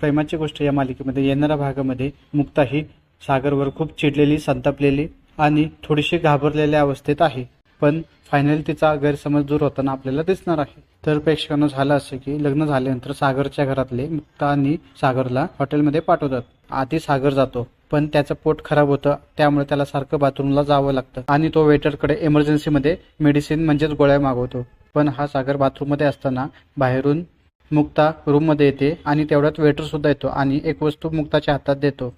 प्रेमाची गोष्ट या मालिकेमध्ये येणाऱ्या भागामध्ये मुक्ता ही सागरवर खूप चिडलेली संतापलेली आणि थोडीशी घाबरलेल्या अवस्थेत आहे. पण फायनली तिचा गैरसमज दूर होताना आपल्याला दिसणार आहे. तर प्रेक्षकांना झालं असं की लग्न झाल्यानंतर सागरच्या घरातले मुक्ता आणि सागरला हॉटेलमध्ये पाठवतात. आधी सागर जातो पण त्याचं पोट खराब होतं त्यामुळे त्याला सारखं बाथरूमला जावं लागतं आणि तो वेटरकडे इमर्जन्सीमध्ये मेडिसिन म्हणजेच गोळ्या मागवतो. पण हा सागर बाथरूममध्ये असताना बाहेरून मुक्ता रूममध्ये येते आणि तेवढ्यात वेटरसुद्धा येतो आणि एक वस्तू मुक्ताच्या हातात देतो.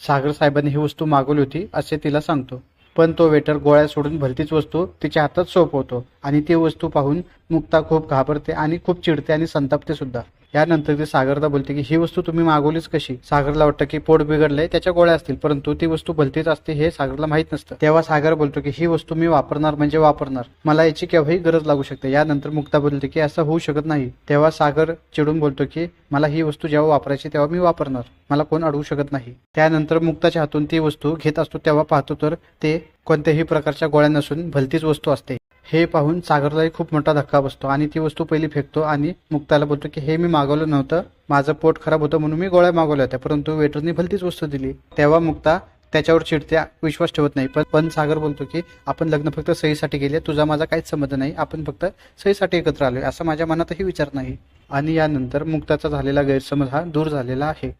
सागर साहेबांनी ही वस्तू मागवली होती असे तिला सांगतो. पण तो वेटर गोळ्या सोडून भलतीच वस्तू तिच्या हातात सोपवतो आणि ती वस्तू पाहून मुक्ता खूप घाबरते आणि खूप चिडते आणि संतापते सुद्धा. यानंतर ती सागरला बोलते की ही वस्तू तुम्ही मागवलीच कशी? सागरला वाटतं की पोट बिघडलंय त्याच्या गोळ्या असतील. परंतु ती वस्तू भलतीच असते हे सागरला माहीत नसतं. तेव्हा सागर बोलतो की ही वस्तू मी वापरणार म्हणजे वापरणार. मला याची केव्हाही गरज लागू शकते. यानंतर मुक्ता बोलते की असं होऊ शकत नाही. तेव्हा सागर चिडून बोलतो की मला ही वस्तू जेव्हा वापरायची तेव्हा मी वापरणार. मला कोण अडवू शकत नाही. त्यानंतर मुक्ताच्या हातून ती वस्तू घेत असतो तेव्हा पाहतो तर ते कोणत्याही प्रकारच्या गोळ्या नसून भलतीच वस्तू असते. हे पाहून सागरलाही खूप मोठा धक्का बसतो आणि ती वस्तू पहिली फेकतो आणि मुक्ताला बोलतो की हे मी मागवलं नव्हतं. माझं पोट खराब होतं म्हणून मी गोळ्या मागवल्या होत्या. परंतु वेटरनी भलतीच वस्तू दिली. तेव्हा मुक्ता त्याच्यावर चिडते विश्वास ठेवत नाही. पण पण सागर बोलतो की आपण लग्न फक्त सहीसाठी केले. तुझा माझा काहीच संबंध नाही. आपण फक्त सहीसाठी एकत्र आलोय. असा माझ्या मनातही विचार नाही. आणि यानंतर मुक्ताचा झालेला गैरसमज हा दूर झालेला आहे.